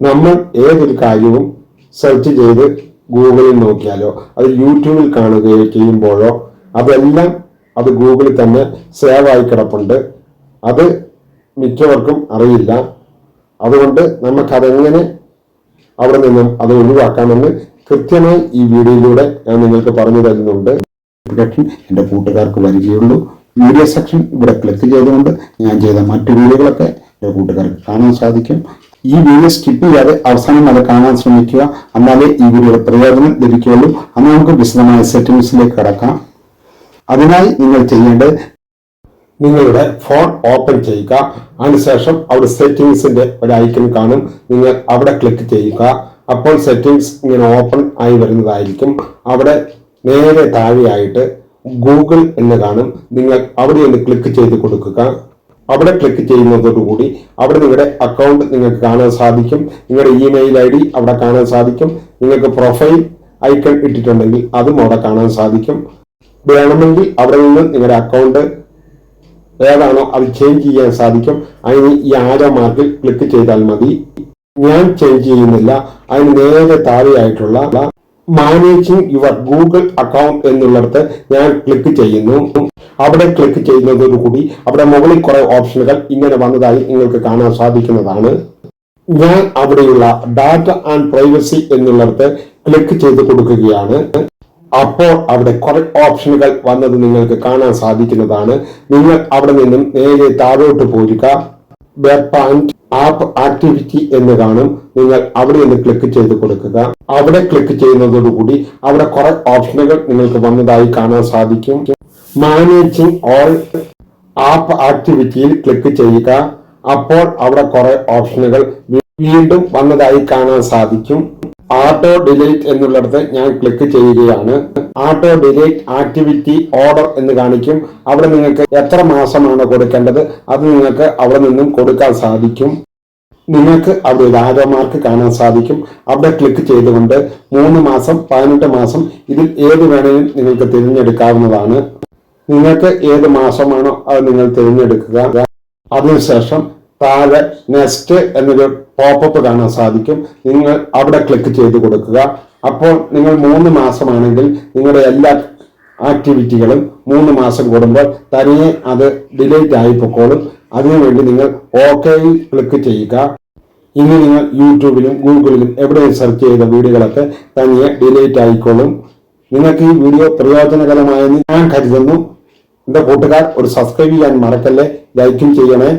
നമ്മൾ ഏതൊരു കാര്യവും സെർച്ച് ചെയ്ത് ഗൂഗിളിൽ നോക്കിയാലോ അത് യൂട്യൂബിൽ കാണുകയോ ചെയ്യുമ്പോഴോ അതെല്ലാം അത് ഗൂഗിളിൽ തന്നെ സേവ് ആയി കിടപ്പുണ്ട്. അത് മിക്കവർക്കും അറിയില്ല. അതുകൊണ്ട് നമുക്കതെങ്ങനെ അവിടെ നിന്നും അത് ഒഴിവാക്കാമെന്ന് കൃത്യമായി ഈ വീഡിയോയിലൂടെ ഞാൻ നിങ്ങൾക്ക് പറഞ്ഞു തരുന്നുണ്ട്. എന്റെ കൂട്ടുകാർക്ക് വരികയുള്ളൂ. വീഡിയോ സെക്ഷൻ ഇവിടെ ക്ലിക്ക് ചെയ്തുകൊണ്ട് ഞാൻ ചെയ്ത മറ്റു വീഡിയോകളൊക്കെ എന്റെ കൂട്ടുകാർക്ക് കാണാൻ സാധിക്കും. ഈ വീഡിയോ സ്കിപ്പ് ചെയ്യാതെ അവസാനം വരെ കാണാൻ ശ്രമിക്കുക. എന്നാലേ ഈ വീഡിയോയുടെ പ്രയോജനം ലഭിക്കുകയുള്ളൂ. അന്ന് നമുക്ക് വിശദമായ സെറ്റിംഗ്സിലേക്ക് കടക്കാം. അതിനായി നിങ്ങൾ ചെയ്യേണ്ടത് നിങ്ങളുടെ ഫോൺ ഓപ്പൺ ചെയ്യുക. അതിനുശേഷം അവിടെ സെറ്റിംഗ്സിന്റെ ഒരു ഐക്കൺ കാണും. നിങ്ങൾ അവിടെ ക്ലിക്ക് ചെയ്യുക. അപ്പോൾ സെറ്റിംഗ്സ് ഇങ്ങനെ ഓപ്പൺ ആയി വരുന്നതായിരിക്കും. അവിടെ നേരെ താഴെയായിട്ട് ഗൂഗിൾ എന്ന് കാണും. നിങ്ങൾ അവിടെ ഒന്ന് ക്ലിക്ക് ചെയ്ത് കൊടുക്കുക. അവിടെ ക്ലിക്ക് ചെയ്യുന്നതോടുകൂടി അവിടെ നിങ്ങളുടെ അക്കൗണ്ട് നിങ്ങൾക്ക് കാണാൻ സാധിക്കും. നിങ്ങളുടെ ഇമെയിൽ ഐ ഡി അവിടെ കാണാൻ സാധിക്കും. നിങ്ങൾക്ക് പ്രൊഫൈൽ ഐക്കൺ ഇട്ടിട്ടുണ്ടെങ്കിൽ അതും അവിടെ കാണാൻ സാധിക്കും. വേണമെങ്കിൽ അവിടെ നിന്ന് നിങ്ങളുടെ അക്കൗണ്ട് ഏതാണോ അത് ചേഞ്ച് ചെയ്യാൻ സാധിക്കും. അതിന് ഈ ആരോ മാർക്കിൽ ക്ലിക്ക് ചെയ്താൽ മതി. ഞാൻ ചേഞ്ച് ചെയ്യുന്നില്ല. അതിന് നേരെ താഴെയായിട്ടുള്ള മാനേജിങ് യുവർ ഗൂഗിൾ അക്കൗണ്ട് എന്നുള്ളിടത്ത് ഞാൻ ക്ലിക്ക് ചെയ്യുന്നു. അവിടെ ക്ലിക്ക് ചെയ്യുന്നതോടുകൂടി അവിടെ മുകളിൽ കുറെ ഓപ്ഷനുകൾ ഇങ്ങനെ വന്നതായി നിങ്ങൾക്ക് കാണാൻ സാധിക്കുന്നതാണ്. ഞാൻ അവിടെയുള്ള ഡാറ്റ ആൻഡ് പ്രൈവസി എന്നുള്ളിടത്ത് ക്ലിക്ക് ചെയ്ത് കൊടുക്കുകയാണ്. അപ്പോൾ അവിടെ കുറെ ഓപ്ഷനുകൾ വന്നത് നിങ്ങൾക്ക് കാണാൻ സാധിക്കുന്നതാണ്. നിങ്ങൾ അവിടെ നിന്നും നേരെ താഴോട്ട് പോരുക. വെബ് ആൻഡ് ആപ്പ് ആക്ടിവിറ്റി എന്ന് കാണും. നിങ്ങൾ അവിടെ നിന്ന് ക്ലിക്ക് ചെയ്ത് കൊടുക്കുക. അവിടെ ക്ലിക്ക് ചെയ്യുന്നതോടുകൂടി അവിടെ കുറെ ഓപ്ഷനുകൾ നിങ്ങൾക്ക് വന്നതായി കാണാൻ സാധിക്കും. മാനേജിങ് ഓൾ ആപ്പ് ആക്ടിവിറ്റിയിൽ ക്ലിക്ക് ചെയ്യുക. അപ്പോൾ അവിടെ കുറെ ഓപ്ഷനുകൾ വീണ്ടും വന്നതായി കാണാൻ സാധിക്കും. ഓട്ടോ ഡിലീറ്റ് എന്നുള്ളടത്ത് ഞാൻ ക്ലിക്ക് ചെയ്യുകയാണ്. ഓട്ടോ ഡിലീറ്റ് ആക്ടിവിറ്റി ഓർഡർ എന്ന് കാണിക്കും. അവിടെ നിങ്ങൾക്ക് എത്ര മാസമാണ് കൊടുക്കേണ്ടത്? അത് നിങ്ങൾക്ക് അവിടെ നിന്നും കൊടുക്കാൻ സാധിക്കും. നിങ്ങൾക്ക് അവിടെ ഒരു ആരോ മാർക്ക് കാണാൻ സാധിക്കും. അവിടെ ക്ലിക്ക് ചെയ്തുകൊണ്ട് മൂന്ന് മാസം പതിനെട്ട് മാസം ഇതിൽ ഏത് വേണമെങ്കിലും നിങ്ങൾക്ക് തിരഞ്ഞെടുക്കാവുന്നതാണ്. നിങ്ങൾക്ക് ഏത് മാസമാണോ അത് നിങ്ങൾ തിരഞ്ഞെടുക്കുക. അതിനുശേഷം താഴെ നെക്സ്റ്റ് എന്നൊരു പോപ്പപ്പ് കാണാൻ സാധിക്കും. നിങ്ങൾ അവിടെ ക്ലിക്ക് ചെയ്ത് കൊടുക്കുക. അപ്പോൾ നിങ്ങൾ മൂന്ന് മാസമാണെങ്കിൽ നിങ്ങളുടെ എല്ലാ ആക്ടിവിറ്റികളും മൂന്ന് മാസം കൂടുമ്പോൾ തനിയെ അത് ഡിലീറ്റ് ആയി പൊക്കോളും. അതിനുവേണ്ടി നിങ്ങൾ ഓക്കെയിൽ ക്ലിക്ക് ചെയ്യുക. ഇനി നിങ്ങൾ യൂട്യൂബിലും ഗൂഗിളിലും എവിടെയും സെർച്ച് ചെയ്ത വീഡിയോകളൊക്കെ തനിയെ ഡിലീറ്റ് ആയിക്കോളും. നിങ്ങൾക്ക് ഈ വീഡിയോ പ്രയോജനകരമായെന്ന് ഞാൻ കരുതുന്നു. എന്റെ കൂട്ടുകാർ ഒരു സബ്സ്ക്രൈബ് ചെയ്യാൻ മറക്കല്ലേ? ലൈക്കും ചെയ്യണേ.